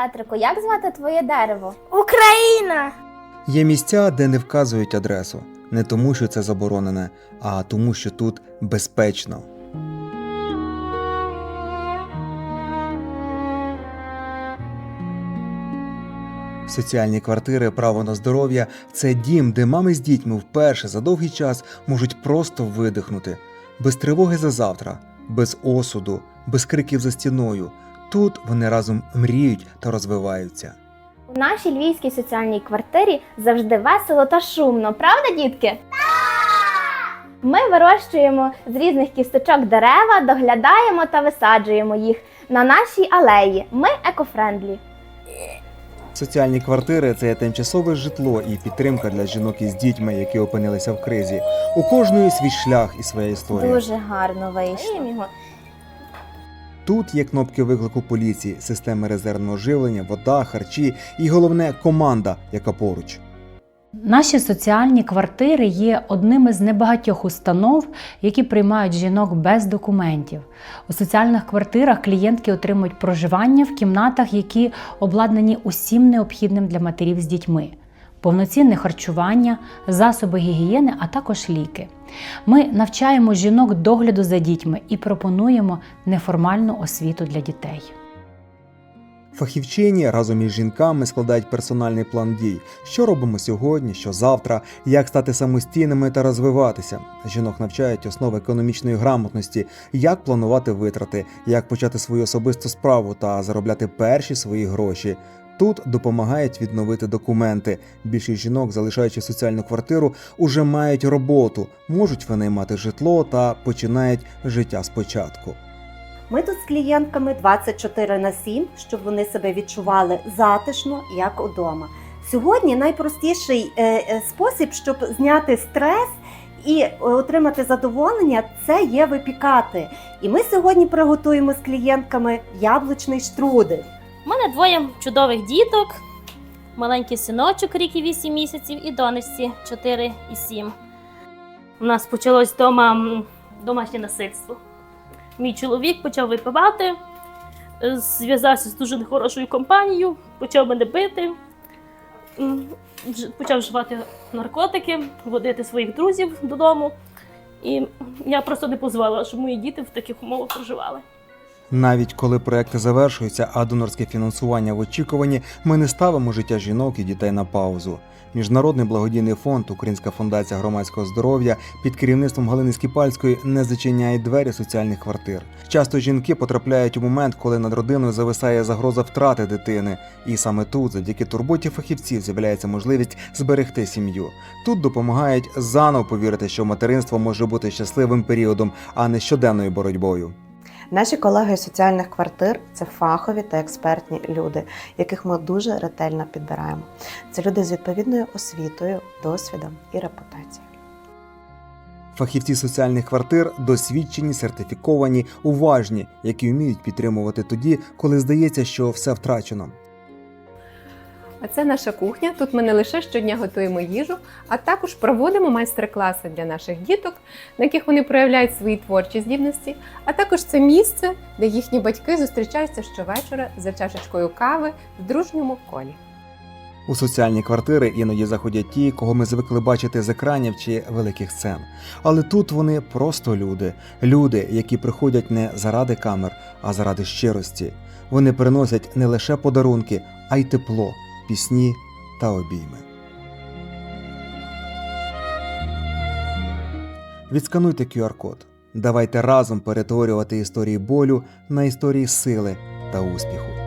Петрику, як звати твоє дерево? Україна! Є місця, де не вказують адресу, не тому, що це заборонене, а тому, що тут безпечно. Соціальні квартири, право на здоров'я це дім, де мами з дітьми вперше за довгий час можуть просто видихнути, без тривоги за завтра, без осуду, без криків за стіною. Тут вони разом мріють та розвиваються. У нашій львівській соціальній квартирі завжди весело та шумно, правда, дітки? Ми вирощуємо з різних кісточок дерева, доглядаємо та висаджуємо їх на нашій алеї. Ми екофрендлі. Соціальні квартири це тимчасове житло і підтримка для жінок із дітьми, які опинилися в кризі. У кожної свій шлях і своя історія. Дуже гарно вийшло. Тут є кнопки виклику поліції, системи резервного живлення, вода, харчі і головне команда, яка поруч. Наші соціальні квартири є одним із небагатьох установ, які приймають жінок без документів. У соціальних квартирах клієнтки отримують проживання в кімнатах, які обладнані усім необхідним для матерів з дітьми. Повноцінне харчування, засоби гігієни, а також ліки. Ми навчаємо жінок догляду за дітьми і пропонуємо неформальну освіту для дітей. Фахівчині разом із жінками складають персональний план дій, що робимо сьогодні, що завтра, як стати самостійними та розвиватися. Жінок навчають основи економічної грамотності, як планувати витрати, як почати свою особисту справу та заробляти перші свої гроші. Тут допомагають відновити документи. Більшість жінок, залишаючи соціальну квартиру, уже мають роботу, можуть винаймати житло та починають життя спочатку. Ми тут з клієнтками 24 на 7, щоб вони себе відчували затишно, як удома. Сьогодні найпростіший е, е, спосіб, щоб зняти стрес і е, отримати задоволення, це є випікати. І ми сьогодні приготуємо з клієнтками яблучний штрудель. У мене двоє чудових діток, маленький синочок, рік і 8 місяців, і донечці 4 і 7. У нас почалось вдома домашнє насильство. Мій чоловік почав випивати, е, зв'язався з дуже нехорошою компанією, почав мене бити, почав вживати наркотики, водити своїх друзів додому. І я просто не дозволила, щоб мої діти в таких умовах проживали. Навіть коли проекти завершуються, а донорське фінансування в очікуванні, ми не ставимо життя жінок і дітей на паузу. Міжнародний благодійний фонд Українська фундація громадського здоров'я під керівництвом Галини Скіпальської не зачиняє двері соціальних квартир. Часто жінки потрапляють у момент, коли над родиною зависає загроза втрати дитини, і саме тут, завдяки турботі фахівців, з'являється можливість зберегти сім'ю. Тут допомагають заново повірити, що материнство може бути щасливим періодом, а не щоденною боротьбою. Наші колеги з соціальних квартир це фахові та експертні люди, яких ми дуже ретельно підбираємо. Це люди з відповідною освітою, досвідом і репутацією. Фахівці соціальних квартир досвідчені, сертифіковані, уважні, які вміють підтримувати тоді, коли здається, що все втрачено. А це наша кухня. Тут ми не лише щодня готуємо їжу, а також проводимо майстер-класи для наших діток, на яких вони проявляють свої творчі здібності. А також це місце, де їхні батьки зустрічаються щовечора за чашечкою кави в дружньому колі. У соціальні квартири іноді заходять ті, кого ми звикли бачити з екранів чи великих сцен. Але тут вони просто люди, люди, які приходять не заради камер, а заради щирості. Вони приносять не лише подарунки, а й тепло, пісні та обійми. Відскануйте QR-код. Давайте разом перетворювати історії болю на історії сили та успіху.